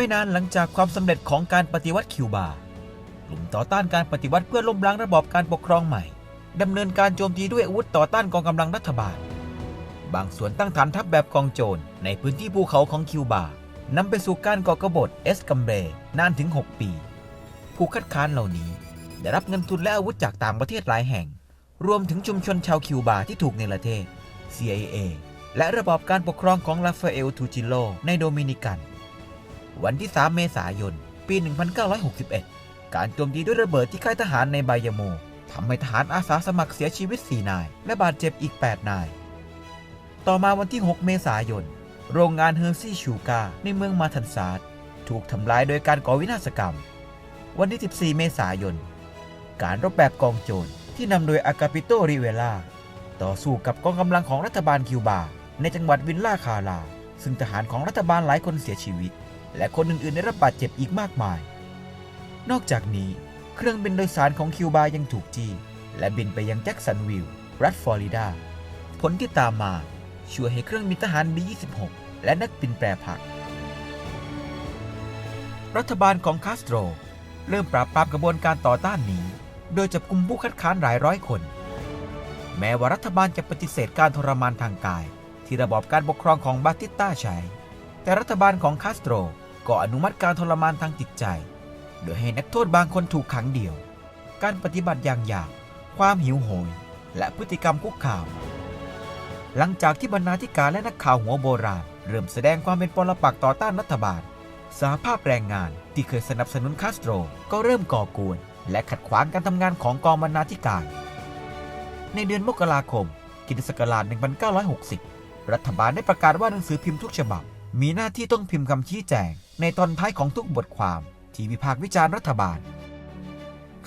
ไม่นานหลังจากความสำเร็จของการปฏิวัติคิวบา กลุ่มต่อต้านการปฏิวัติเพื่อล้มล้างระบอบการปกครองใหม่ดำเนินการโจมตีด้วยอาวุธต่อต้านกองกำลังรัฐบาล บางส่วนตั้งฐานทัพแบบกองโจรในพื้นที่ภูเขาของคิวบานำไปสู่การก่อกบฏเอสกัมเบรนานถึง 6 ปี ผู้คัดค้านเหล่านี้ได้รับเงินทุนและอาวุธจากต่างประเทศหลายแห่ง รวมถึงชุมชนชาวคิวบาที่ถูกเนรเทศ CIA และระบอบการปกครองของราฟาเอลทูจิโลในโดมินิกัน วันที่ 3 เมษายน ปี 1961 การโจมตีด้วยระเบิดที่ค่ายทหารในไบยาโมทำให้ทหารอาสาสมัครเสียชีวิต 4 นาย และบาดเจ็บอีก 8 นาย ต่อมาวันที่ 6 เมษายน โรงงานเฮอร์ซี่ชูกาในเมืองมาทันซาดถูกทำลายโดยการก่อวินาศกรรม วันที่ 14 เมษายน การรบแบบกองโจรที่นำโดยอากาปิโตริเวลาต่อสู้กับกองกำลังของรัฐบาลคิวบา ในจังหวัดวินล่าคาลา ซึ่งทหารของรัฐบาลหลายคนเสียชีวิต และคนอื่นๆ ได้รับบาดเจ็บอีกมากมาย นอกจากนี้ เครื่องบินโดยสารของคิวบายังถูกจี้ และบินไปยังแจ็คสันวิลล์รัฐฟลอริดา ผลที่ตามมาช่วยให้เครื่องบินทหาร B-26 และนักบินแปรผัก รัฐบาลของคาสโตร เริ่มปราบปรามกระบวนการต่อต้านนี้ โดยจับกลุ่มผู้คัดค้านหลายร้อยคน แม้ว่ารัฐบาลจะปฏิเสธการทรมานทางกาย ที่ระบอบการปกครองของบาติสต้าใช้ แต่รัฐบาลของคาสโตร ก็อนุมัติการทรมานทางจิตใจ โดยให้นักโทษบางคนถูกขังเดี่ยว การปฏิบัติอย่างหยาบความหิวโหย และพฤติกรรมคุกคาม หลังจากที่บรรณาธิการและนักข่าวหัวโบราณ เริ่มแสดงความเป็นปรปักษ์ต่อต้านรัฐบาลสหภาพแรงงานที่เคยสนับสนุนคาสโตรก็เริ่มก่อกวน และขัดขวางการทำงานของกองบรรณาธิการ ในเดือนมกราคมกิศักราช1960 รัฐบาลได้ประกาศว่าหนังสือพิมพ์ทุกฉบับ มีหน้าที่ต้องพิมพ์คำชี้แจง ในตอนท้ายของทุกบทความที่วิพากษ์วิจารณ์รัฐบาล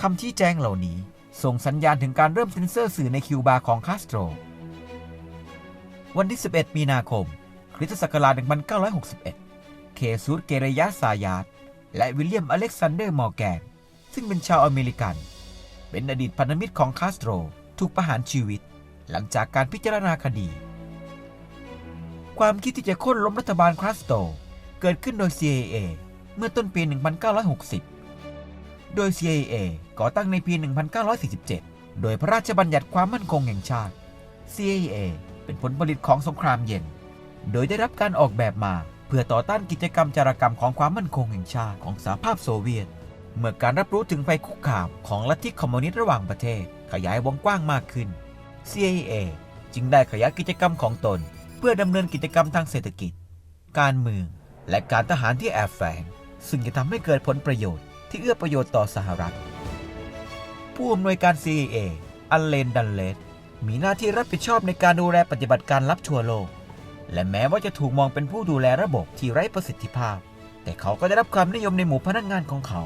คำชี้แจงเหล่านี้ ส่งสัญญาณถึงการเริ่มเซ็นเซอร์สื่อในคิวบาของคาสโตร วันที่ 11 มีนาคม คริสตศักราช 1961 เคซูดเกเรยาซายาตและวิลเลียมอเล็กซานเดอร์มอร์แกน ซึ่งเป็นชาวอเมริกัน เป็นอดีตพันธมิตรของคาสโตร ถูกประหารชีวิต หลังจากการพิจารณาคดี ความคิดที่จะโค่นล้มรัฐบาลคราสโต เกิดขึ้นโดย CIA เมื่อต้นปี 1960 โดย CIA ก่อตั้งในปี 1947 โดยพระราชบัญญัติความมั่นคงแห่งชาติ CIA เป็นผลผลิตของสงครามเย็น โดยได้รับการออกแบบมาเพื่อต่อต้านกิจกรรมจารกรรมของความมั่นคงแห่งชาติของสหภาพโซเวียต เมื่อการรับรู้ถึงภัยคุกคามของลัทธิคอมมิวนิสต์ระหว่างประเทศ ขยายวงกว้างมากขึ้น CIA จึงได้ขยายกิจกรรมของตน พื่อดำเนินกิจกรรมทางเศรษฐกิจ การเมือง และการทหารที่แอบแฝง ซึ่งจะทำให้เกิดผลประโยชน์ที่เอื้อประโยชน์ต่อสหรัฐ ผู้อำนวยการ CIA อันเลนดันเลสมีหน้าที่รับผิดชอบในการดูแลปฏิบัติการลับทั่วโลก และแม้ว่าจะถูกมองเป็นผู้ดูแลระบบที่ไร้ประสิทธิภาพ แต่เขาก็ได้รับความนิยมในหมู่พนักงานของเขา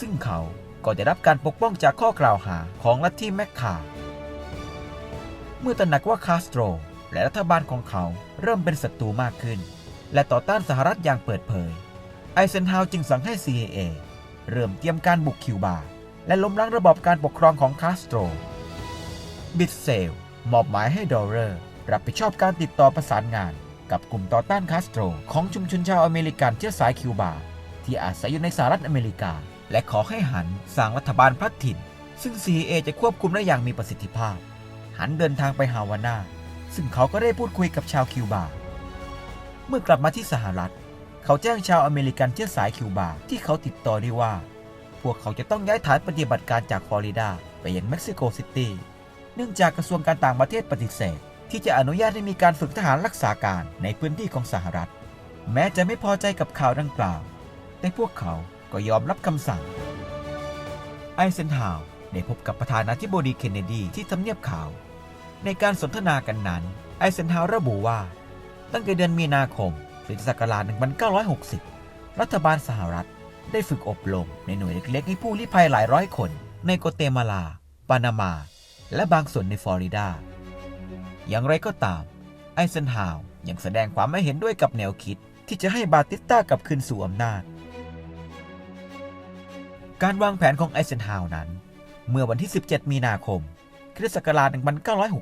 ซึ่งเขาก็ได้รับการปกป้องจากข้อกล่าวหาของลัทธิแมคคา เมื่อตระหนักว่าคาสโตร และรัฐบาลของเขาเริ่มเป็นศัตรูมากขึ้น และต่อต้านสหรัฐอย่างเปิดเผย ไอเซนฮาวจึงสั่งให้ CIA เริ่มเตรียมการบุกคิวบา และล้มล้างระบอบการปกครองของคาสโตร บิดเซลมอบหมายให้ดอเรอร์ รับผิดชอบการติดต่อประสานงาน กับกลุ่มต่อต้านคาสโตร ของชุมชนชาวอเมริกันเชื้อสายคิวบา ที่อาศัยอยู่ในสหรัฐอเมริกา และขอให้หันสร้างรัฐบาลพลัดถิ่น ซึ่ง CIA จะควบคุมได้อย่างมีประสิทธิภาพ หันเดินทางไปฮาวานา ซึ่งเขาก็ได้พูดคุยกับชาวคิวบา เมื่อกลับมาที่สหรัฐ เขาแจ้งชาวอเมริกันเชื้อสายคิวบาที่เขาติดต่อได้ว่า พวกเขาจะต้องย้ายฐานปฏิบัติการจากฟลอริดาไปยังเม็กซิโกซิตี้เนื่องจากกระทรวงการต่างประเทศปฏิเสธ ที่จะอนุญาตให้มีการฝึกทหารรักษาการในพื้นที่ของสหรัฐ แม้จะไม่พอใจกับข่าวดังกล่าว แต่พวกเขาก็ยอมรับคำสั่ง ไอเซนฮาวได้พบกับประธานาธิบดีเคนเนดีที่ทำเนียบขาว ในการสนทนากันนั้น ไอเซนฮาวระบุว่า ตั้งแต่เดือนมีนาคมพุทธศักราช1960 รัฐบาลสหรัฐได้ฝึกอบรมในหน่วยเล็กๆให้ผู้ลี้ภัยหลายร้อยคนในโกเตมาลา ปานามา และบางส่วนในฟลอริดา อย่างไรก็ตาม ไอเซนฮาวยังแสดงความไม่เห็นด้วยกับแนวคิดที่จะให้บาติสต้ากลับคืนสู่อำนาจ การวางแผนของไอเซนฮาวนั้น เมื่อวันที่ 17 มีนาคม ริสต์ศักราช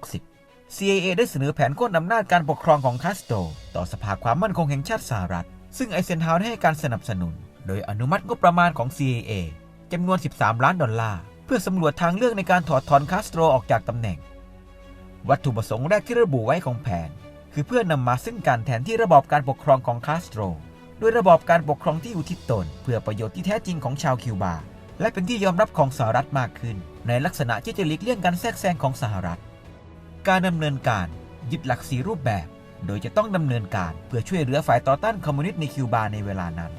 1960 CIA ได้เสนอแผนโค่นอำนาจการปกครองของคาสโตรต่อสภาความมั่นคงแห่งชาติสหรัฐ ซึ่งไอเซนฮาวได้ให้การสนับสนุน โดยอนุมัติงบประมาณของ CIA จำนวน 13 ล้านดอลลาร์ เพื่อสำรวจทางเลือกในการถอดถอนคาสโตรออกจากตำแหน่ง วัตถุประสงค์แรกที่ระบุไว้ของแผน คือเพื่อนำมาซึ่งการแทนที่ระบอบการปกครองของคาสโตรด้วยระบอบการปกครองที่อุทิศตน เพื่อประโยชน์ที่แท้จริงของชาวคิวบา และเป็นที่ยอมรับของสหรัฐมากขึ้น ในลักษณะที่จะหลีกเลี่ยงการแทรกแซงของสหรัฐ การดำเนินการยึดหลักสีรูปแบบ โดยจะต้องดำเนินการเพื่อช่วยเหลือฝ่ายต่อต้านคอมมิวนิสต์ในคิวบาในเวลานั้น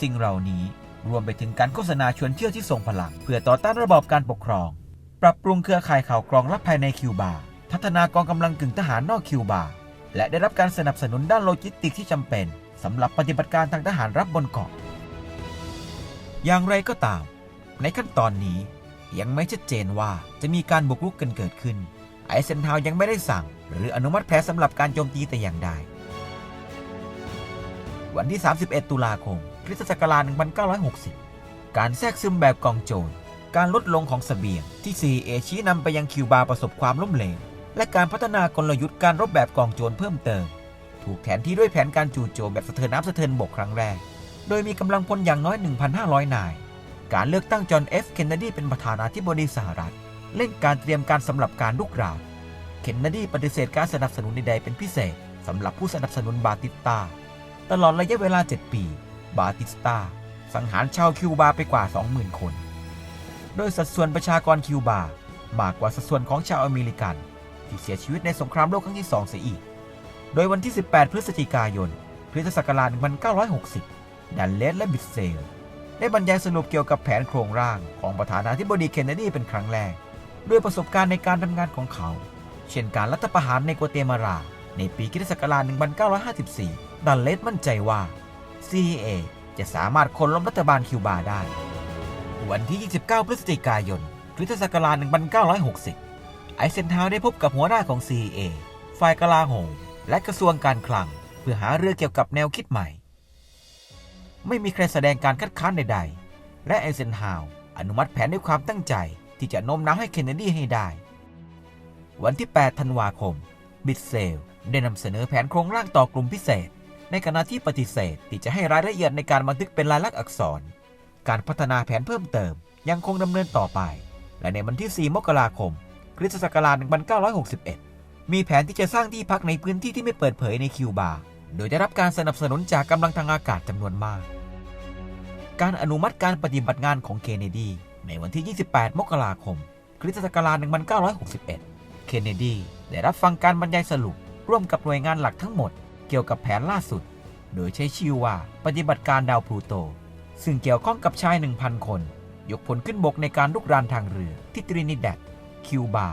สิ่งเหล่านี้รวมไปถึงการโฆษณาชวนเชื่อที่ทรงพลัง เพื่อต่อต้านระบอบการปกครอง ปรับปรุงเครือข่ายข่าวกรองลับภายในคิวบา พัฒนากองกำลังกึ่งทหารนอกคิวบา และได้รับการสนับสนุนด้านโลจิสติกที่จำเป็นสำหรับปฏิบัติการทางทหารรับบนเกาะอย่างไรก็ตาม ในขั้นตอนนี้ ยังไม่ชัดเจนว่าจะมีการบุกรุกกันเกิดขึ้น ไอเซนฮาวยังไม่ได้สั่ง หรืออนุมัติแผนสำหรับการโจมตีแต่อย่างใด วันที่ 31 ตุลาคมคริสตศักราช1960 การแทรกซึมแบบกองโจร การลดลงของสเสบียงที่ CIA ชี้นำไปยังคิวบาประสบความล้มเหลว และการพัฒนากลยุทธ์การรบแบบกองโจรเพิ่มเติม ถูกแทนที่ด้วยแผนการจู่โจมแบบสะเทินน้ำสะเทินบกครั้งแรก โดยมีกำลังพลอย่างน้อย 1,500 นาย การเลือกตั้งจอห์นเอฟเคนเนดีเป็นประธานาธิบดีสหรัฐเร่งการเตรียมการสำหรับการลุกรานเคนเนดีปฏิเสธการสนับสนุนใดๆเป็นพิเศษสำหรับผู้สนับสนุนบาติสตา ตลอดระยะเวลา 7 ปี บาติสตา สังหารชาวคิวบาไปกว่า 20,000 คน โดยสัดส่วนประชากรคิวบามากกว่าสัดส่วนของชาวอเมริกัน ที่เสียชีวิตในสงครามโลกครั้งที่2เสียอีก โดยวันที่ 18 พฤศจิกายนคริสตศักราช 1960 ดันเลสและบิดเซล ได้บรรยายสรุปเกี่ยวกับแผนโครงร่างของประธานาธิบดีเคนเนดีเป็นครั้งแรก ด้วยประสบการณ์ในการทำงานของเขา เช่นการรัฐประหารในกัวเตมาลาในปีคริสตศักราช1954 ดันเลสมั่นใจว่า CIA จะสามารถคนล้มรัฐบาลคิวบาได้ วันที่ 29 พฤศจิกายนคริสตศักราช1960 ไอเซนฮาวได้พบกับหัวหน้าของ CIA ฝ่ายกลาโหมและกระทรวงการคลัง เพื่อหาเรื่องเกี่ยวกับแนวคิดใหม่ ไม่มีใครแสดงการคัดค้านใดๆ และไอเซนฮาว์อนุมัติแผนด้วยความตั้งใจที่จะโน้มน้าวให้เคนเนดีให้ได้ วันที่ 8 ธันวาคม บิดเซล ได้นำเสนอแผนโครงร่างต่อกลุ่มพิเศษ ในขณะที่ปฏิเสธที่จะให้รายละเอียดในการบันทึกเป็นลายลักษณ์อักษร การพัฒนาแผนเพิ่มเติม ยังคงดำเนินต่อไป และในวันที่ 4 มกราคม คริสตศักราช 1961 มีแผนที่จะสร้างที่พักในพื้นที่ที่ไม่เปิดเผยในคิวบา โดยได้รับการสนับสนุนจากกำลังทางอากาศจำนวนมาก การอนุมัติการปฏิบัติงานของเคนเนดี ในวันที่ 28 มกราคม คริสตศักราช 1961 เคนเนดีได้รับฟังการบรรยายสรุป ร่วมกับหน่วยงานหลักทั้งหมด เกี่ยวกับแผนล่าสุด โดยใช้ชื่อว่าปฏิบัติการดาวพลูโต ซึ่งเกี่ยวข้องกับชาย 1,000 คน ยกพลขึ้นบกในการลุกรานทางเรือที่ตรินิดัดคิวบา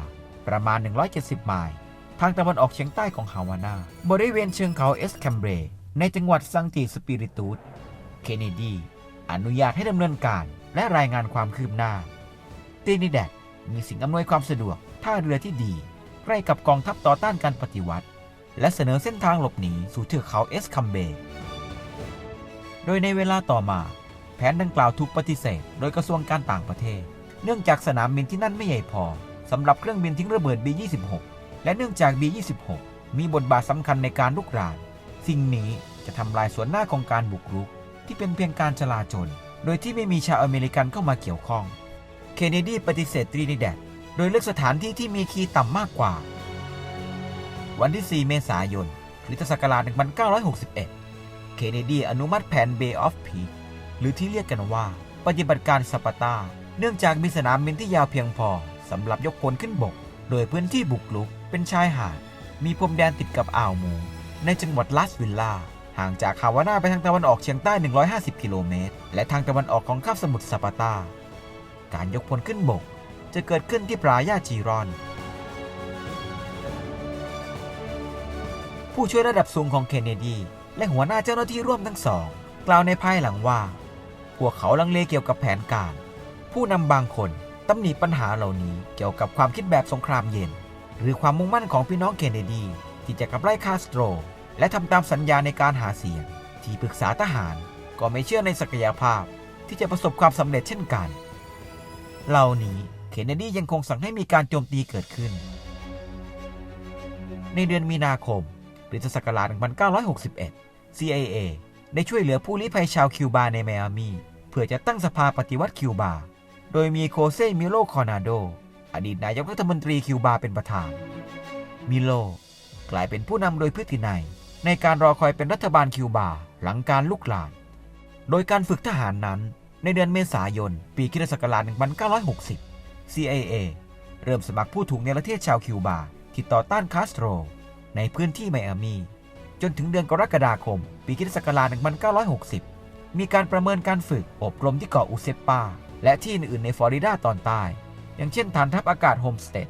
ประมาณ 170 ไมล์ทางตะวันออกเฉียงใต้ของฮาวานา บริเวณเชิงเขาเอสแคมเบร ในจังหวัดซังติสปิริตูสเคนเนดี อนุญาตให้ดำเนินการและรายงานความคืบหน้าตรินิดัดมีสิ่งอำนวยความสะดวกท่าเรือที่ดี ใกล้กับกองทัพต่อต้านการปฏิวัติ และเสนอเส้นทางหลบหนีสู่เทือกเขาเอสคัมเบ โดยในเวลาต่อมา แผนดังกล่าวถูกปฏิเสธ โดยกระทรวงการต่างประเทศ เนื่องจากสนามบินที่นั่นไม่ใหญ่พอสำหรับเครื่องบินทิ้งระเบิด B26 และเนื่องจาก B26 มีบทบาทสำคัญในการลุกราน สิ่งนี้จะทำลายส่วนหน้าของการบุกรุก ที่เป็นเพียงการจลาจล โดยที่ไม่มีชาวอเมริกันเข้ามาเกี่ยวข้อง เคนเนดีปฏิเสธตรีนิแดดโดยเลือกสถานที่ที่มีคีย์ต่ำมากกว่า วันที่ 4 เมษายนคริสตศักราช 1961 เคนเนดีอนุมัติแผน Bay of p e a c หรือที่เรียกกันว่าปฏิบัติการสปาตา เนื่องจากมีสนามบินที่ยาวเพียงพอสำหรับยกพลขึ้นบก โดยพื้นที่บุกรุกเป็นชายหาด มีพรมแดนติดกับอ่าวมู ในจังหวัดลาสวิลลา ห่างจากฮาวานาไปทางตะวันออกเฉียงใต้ 150 กิโลเมตร และทางตะวันออกของคาบสมุทรสปาตา การยกพลขึ้นบกจะเกิดขึ้นที่ปรายาจีรอน ผู้ช่วยระดับสูงของเคนเนดี และหัวหน้าเจ้าหน้าที่ร่วมทั้งสอง กล่าวในภายหลังว่า พวกเขาลังเลเกี่ยวกับแผนการ ผู้นำบางคนตำหนิปัญหาเหล่านี้เกี่ยวกับความคิดแบบสงครามเย็น หรือความมุ่งมั่นของพี่น้องเคนเนดี ที่จะกับไล่คาสโตร และทำตามสัญญาในการหาเสียง ที่ปรึกษาทหารก็ไม่เชื่อในศักยภาพที่จะประสบความสำเร็จเช่นกัน เหล่านี้เคนเนดียังคงสั่งให้มีการโจมตีเกิดขึ้น ในเดือนมีนาคมคริสตศักราช1961 CIA ได้ช่วยเหลือผู้ลี้ภัยชาวคิวบาในไมอามีเพื่อจะตั้งสภาปฏิวัติคิวบา โดยมีโคเซมิโลคอนาโด อดีตนายกรัฐมนตรีคิวบาเป็นประธาน มิโลกลายเป็นผู้นำโดยพฤตินัย ในการรอคอยเป็นรัฐบาลคิวบาหลังการลุกลาม โดยการฝึกทหารนั้นในเดือนเมษายน ปีคริสตศักราช1960 CIA เริ่มสมัครผู้ถูกเนประเทศชาวคิวบาที่ต่อต้านคาสโตร ในพื้นที่ไมอามี จนถึงเดือนกรกฎาคม ปีคริสตศักราช1960 มีการประเมินการฝึกอบรมที่เกาะอุเซปปา และที่อื่นๆในฟลอริดาตอนใต้ อย่างเช่นฐานทัพอากาศโฮมสเตด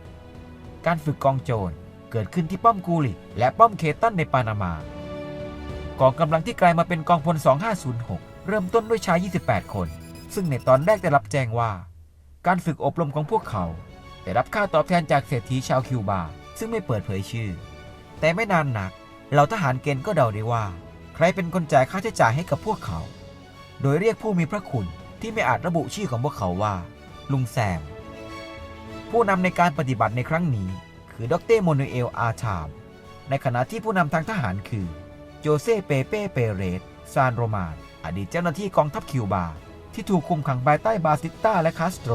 การฝึกกองโจร เกิดขึ้นที่ป้อมกูลิและป้อมเคตันในปานามา กองกำลังที่กลายมาเป็นกองพล 2506 เริ่มต้นด้วยชาย 28 คน ซึ่งในตอนแรกได้รับแจ้งว่า การฝึกอบรมของพวกเขาได้รับค่าตอบแทนจากเศรษฐีชาวคิวบา ซึ่งไม่เปิดเผยชื่อ แต่ไม่นานนักเหล่าทหารเกณฑ์ก็เดาได้ว่า ใครเป็นคนจ่ายค่าใช้จ่ายให้กับพวกเขา โดยเรียกผู้มีพระคุณที่ไม่อาจระบุชื่อของพวกเขาว่า ลุงแซม ผู้นำในการปฏิบัติในครั้งนี้ คือดรโมนูเอลอาชาม ในขณะที่ผู้นำทางทหารคือโจเซเปเป้เปเรสซานโรมาน อดีตเจ้าหน้าที่กองทัพคิวบา ที่ถูกคุมขังภายใต้บาซิตตาและคาสโตร